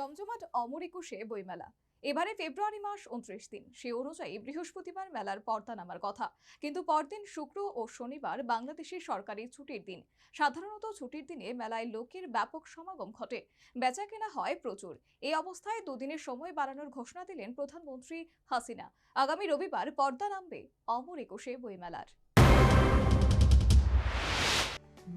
জমজমাট অমর একুশে বইমেলা। এবারে ফেব্রুয়ারি মাস উনত্রিশ দিন। সে অনুযায়ী বৃহস্পতিবার মেলার পর্দা নামার কথা। কিন্তু পরদিন শুক্র ও শনিবার বাংলাদেশের সরকারি ছুটির দিন। সাধারণত ছুটির দিনে মেলায় লোকের ব্যাপক সমাগম ঘটে। বেচা কেনা হয় প্রচুর। এই অবস্থায় দুদিনের সময় বাড়ানোর ঘোষণা দিলেন প্রধানমন্ত্রী হাসিনা। আগামী রবিবার পর্দা নামবে অমর একুশে বইমেলার।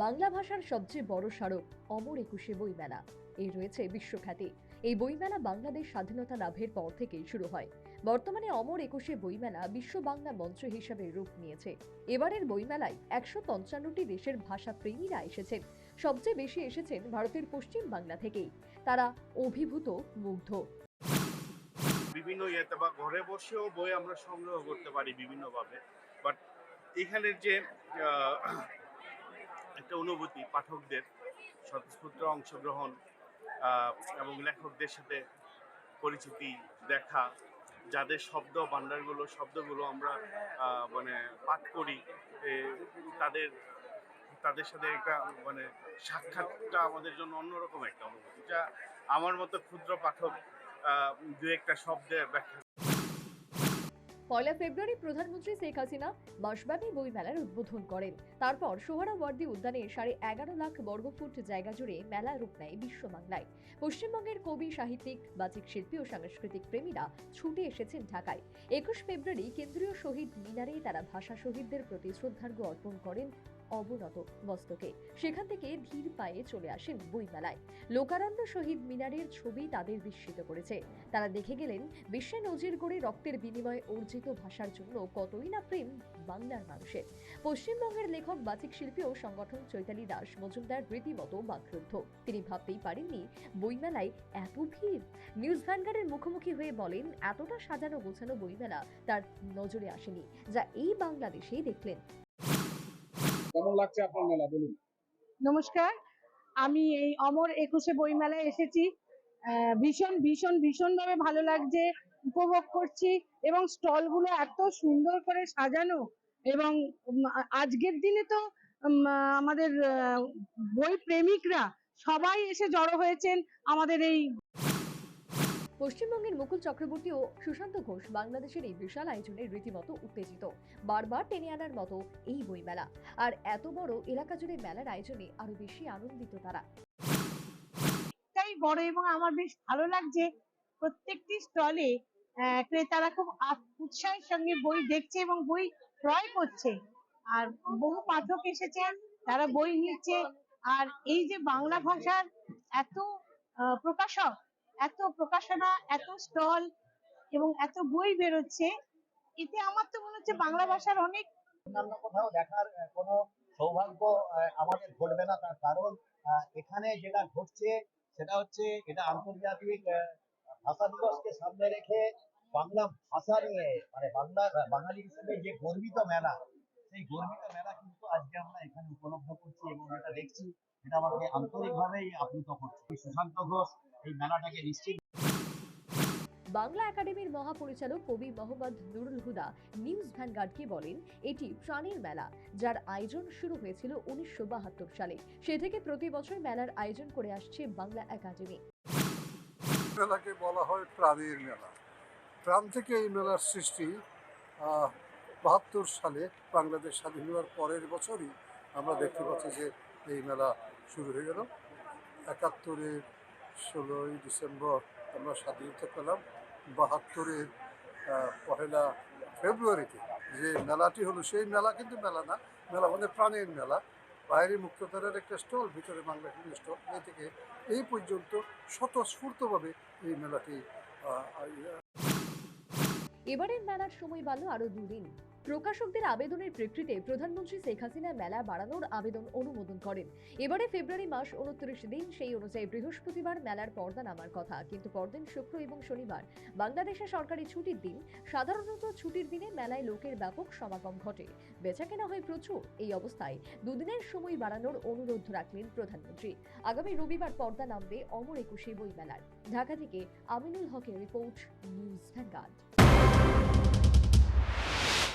বাংলা ভাষার সবচেয়ে বড় স্মারক অমর একুশে বইমেলা। এই রয়েছে বিশ্বখ্যাতি। এই বইমেলা বাংলাদেশ স্বাধীনতা লাভের পর থেকেই শুরু হয়। বর্তমানে অমর একুশে বইমেলা বিশ্ব বাংলা মঞ্চ হিসাবে রূপ নিয়েছে। এবারের বইমেলায় একশো পঞ্চান্নটি দেশের ভাষা প্রেমীরা এসেছেন। সবচেয়ে বেশি এসেছেন ভারতের পশ্চিম বাংলা থেকেই। তারা অভিভূত, মুগ্ধ। বিভিন্ন ইয়েতে বা ঘরে বসেও বই আমরা সংগ্রহ করতে পারি বিভিন্নভাবে। বাট এখানের যে একটা অনুভূতি, পাঠকদের স্বতঃস্ফূর্ত অংশগ্রহণ এবং লেখকদের সাথে পরিচিতি দেখা, যাদের শব্দ ভান্ডারগুলো শব্দগুলো আমরা মানে পাঠ করি তাদের তাদের সাথে একটা মানে সাক্ষাৎটা আমাদের জন্য অন্যরকম একটা অনুভূতি, যা আমার মতো ক্ষুদ্র পাঠক দু একটা শব্দে ব্যাখ্যা পয়লা ফেব্রুয়ারি প্রধানমন্ত্রী শেখ হাসিনা মাসব্যাপী বইমেলার উদ্বোধন করেন। তারপর সোহরাওয়ার্দী উদ্যানে সাড়ে এগারো লাখ বর্গফুট জায়গা জুড়ে মেলা রূপ নেয় বিশ্ব বাংলায়। পশ্চিমবঙ্গের কবি, সাহিত্যিক, বাচিক শিল্পী ও সাংস্কৃতিক প্রেমীরা ছুটে এসেছেন ঢাকায়। একুশ ফেব্রুয়ারি কেন্দ্রীয় শহীদ মিনারে তারা ভাষা শহীদদের প্রতি শ্রদ্ধার্ঘ্য অর্পণ করেন অবনত মস্তকে। সেখান থেকে ধীর পায়ে চলে আসেন বইমেলায়। লোকারণ্য শহীদ মিনারের ছবি তাদের বিস্মিত করেছে। তারা দেখে গেলেন, বিশ্বে নজির করে রক্তের বিনিময়ে অর্জিত ভাষার জন্য কতই না প্রেম বাংলার মানুষের। পশ্চিমবঙ্গের লেখক, বাচিক শিল্পী ও সংগঠন চৈতালি দাস মজুমদার রীতিমতো বাকরুদ্ধ। তিনি ভাবতেই পারেননি, বইমেলায় এত ভিড়। নিউজ ভ্যানগার্ডের মুখোমুখি হয়ে বলেন, এতটা সাজানো গোছানো বইমেলা তার নজরে আসেনি। যা এই বাংলাদেশেই দেখলেন। কেমন লাগছে আপনার মেলা বলুন। নমস্কার আমি এই অমর একুশে বইমেলায় এসেছি। আহ, ভীষণ ভীষণ ভীষণভাবে ভালো লাগছে উপভোগ করছি এবং স্টলগুলো এত সুন্দর করে সাজানো এবং আজকের দিনে তো আমাদের বই প্রেমিকরা সবাই এসে জড়ো হয়েছেন আমাদের এই পশ্চিমবঙ্গের মুকুল চক্রবর্তী ও সুশান্ত ঘোষ বাংলাদেশের এই বিশাল আয়োজনে রীতিমতো উত্তেজিত। বারবার টেনে আনার মতো এই বইমেলা। আর এত বড় এলাকা জুড়ে মেলার আয়োজনে আরও বেশি আনন্দিত তারা। বড় এবং আমার বেশ ভালো লাগছে প্রত্যেকটি স্টলে ক্রেতারা খুব উৎসাহের সঙ্গে বই দেখছে এবং বই ক্রয় করছে। আর বহু পাঠক এসেছেন, তারা বই নিচ্ছে। আর এই যে বাংলা ভাষার এত প্রকাশক এত প্রকাশনা, এত স্টল এবং এত বই বেরোচ্ছে, এতে আমার তো মনে হচ্ছে বাংলা ভাষার অনেক অন্যান্য কোথাও দেখার কোনো সৌভাগ্য আমাদের ঘটবে না তার কারণ এখানে যেটা ঘটছে সেটা হচ্ছে এটা আন্তর্জাতিক ভাষা দিবসকে সামনে রেখে বাংলা ভাষা নিয়ে মানে বাংলা, বাঙালি হিসেবে যে গর্বিত মেলা, সেই গর্বিত মেলা কিন্তু আজকে আমরা এখানে উপলব্ধ করছি এবং এটা দেখছি এটা আমাকে আন্তরিকভাবেই আপ্লুত করছে। সুশান্ত ঘোষ এই মেলাটাকে নিশ্চিত বাংলা একাডেমির মহাপরিচালক কবি মোহাম্মদ নুরুল হুদা নিউজ ভ্যানগার্ডকে বলেন এটি প্রাণের মেলা যার আয়োজন শুরু হয়েছিল উনিশশো বাহাত্তর সালে। সে থেকে প্রতি বছর মেলার আয়োজন করে আসছে বাংলা একাডেমি। মেলাকে বলা হয় প্রাণের মেলা। প্রাণ থেকে এই মেলার সৃষ্টি বাহাত্তর সালে বাংলাদেশ স্বাধীন হওয়ার পরের বছরই আমরা দেখতে পাচ্ছি যে এই মেলা শুরু হয়ে গেল। একাত্তরের ষোলোই ডিসেম্বর আমরা স্বাধীনতা পেলাম। বাহাত্তরের পহেলা ফেব্রুয়ারিতে যে মেলাটি হলো, সেই মেলা কিন্তু মেলা না, মেলা মানে প্রাণের মেলা। বাইরে মুক্তধারার একটা স্টল, ভিতরে বাংলা ফিল্ম স্টল, এ থেকে এই পর্যন্ত স্বতঃস্ফূর্তভাবে এই মেলাটি এবারের মেলার সময় বাড়ল আরও দুদিন। প্রকাশকদের আবেদনের প্রেক্ষিতে প্রধানমন্ত্রী শেখ হাসিনা মেলা বাড়ানোর আবেদন অনুমোদন করেন। এবারে ফেব্রুয়ারি মাস উনত্রিশ দিন, সেই অনুযায়ী বৃহস্পতিবার মেলার পর্দা নামার কথা। কিন্তু পরদিন শুক্র এবং শনিবার বাংলাদেশে সরকারি ছুটির দিন, সাধারণত ছুটির দিনে মেলায় লোকের ব্যাপক সমাগম ঘটে। বেচাকেনা হয় প্রচুর, এই অবস্থায় দুদিনের সময় বাড়ানোর অনুরোধ রাখলেন প্রধানমন্ত্রী। আগামী রবিবার পর্দা নামবে অমর একুশে বই মেলার ঢাকা থেকে আমিনুল হকের রিপোর্ট, নিউজ ভ্যানগার্ড।